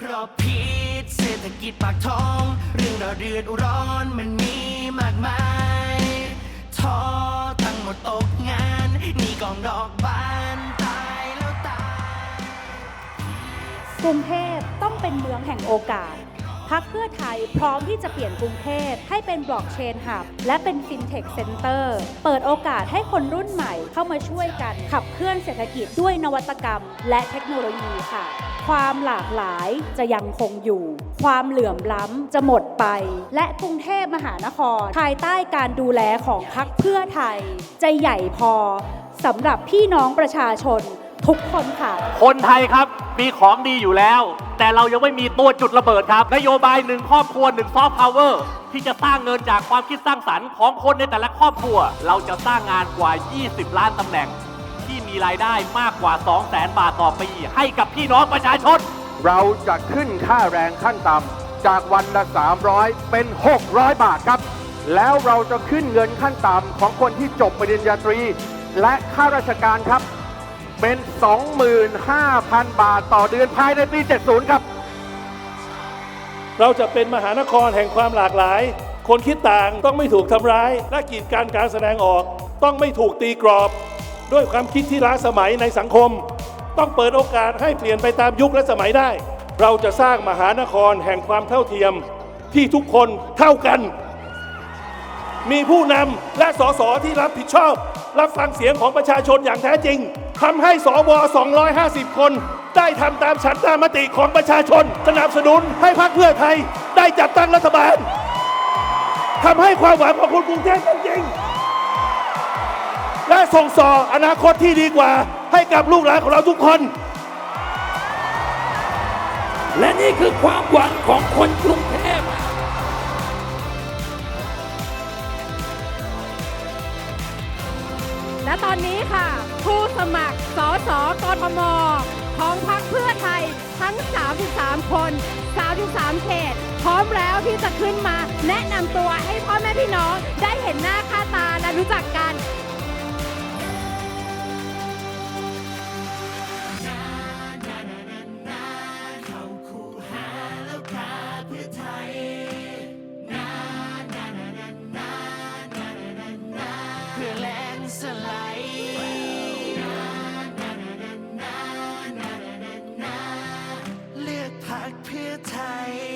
เพราะพิษเศรษฐกิจปากท้อง เรื่องราเดือดร้อนมันมีมากมายท้อตั้งหมดตกงานหนี่กองดอกบานตายแล้วตาย กรุงเทพต้องเป็นเมืองแห่งโอกาส พักเพื่อไทยพร้อมที่จะเปลี่ยนกรุงเทพให้เป็นบล็อกเชนหับและเป็นฟินเทคเซ็นเตอร์เปิดโอกาสให้คนรุ่นใหม่เข้ามาช่วยกัน ขับเคลื่อนเศรษฐกิจด้วยนวัตกรรม และเทคโนโลยีค่ะ ความหลากหลายจะยังคงอยู่ ความเหลื่อมล้ำจะหมดไป และกรุงเทพมหานคร ภายใต้การดูแลของพักเพื่อไทย จะใหญ่พอสำหรับพี่น้องประชาชน ทุกคนค่ะ คนไทยครับมีของดีอยู่แล้ว แต่เรายังไม่มีตัวจุดระเบิดครับ นโยบายหนึ่งครอบครัวหนึ่งซอฟต์พาวเวอร์ที่จะสร้างเงินจากความคิดสร้างสรรค์ของคนในแต่ละครอบครัว เราจะสร้างงานกว่า 20 ล้านตำแหน่ง ที่มีรายได้มากกว่า 2 0 0แสนบาทต่อปีให้กับพี่น้องประชาชน เราจะขึ้นค่าแรงขั้นต่ำจากวันละ 300 เป็น 600 บาทครับ แล้วเราจะขึ้นเงินขั้นต่ำของคนที่จบปริญญาตรี และข้าราชการครับ เป็น 25,000 บาทต่อเดือนภายในปี 70 ครับ เราจะเป็นมหานครแห่งความหลากหลาย คนคิดต่างต้องไม่ถูกทำร้าย และกีดการการแสดงออก ต้องไม่ถูกตีกรอบ ด้วยความคิดที่ล้าสมัยในสังคม ต้องเปิดโอกาสให้เปลี่ยนไปตามยุคและสมัยได้ เราจะสร้างมหานครแห่งความเท่าเทียมที่ทุกคนเท่ากัน มีผู้นำและสสที่รับผิดชอบ รับฟังเสียงของประชาชนอย่างแท้จริงทำให้สว 250 คน ได้ทำตามฉันทามติของประชาชน สนับสนุนให้พรรคเพื่อไทยได้จัดตั้งรัฐบาลทำให้ความหวังของคนกรุงเทพเป็นจริง และส่งต่ออนาคตที่ดีกว่า ให้กับลูกหลานของเราทุกคน และนี่คือความหวังของคนกรุง และตอนนี้ค่ะ ผู้สมัครสสกทม ของพรรคเพื่อไทยทั้ง 33 คน 33 เขต พร้อมแล้วที่จะขึ้นมาแนะนำตัวให้พ่อแม่พี่น้องได้เห็นหน้าค่าตาและรู้จักกัน สลายเลือกพักเพื่อไทย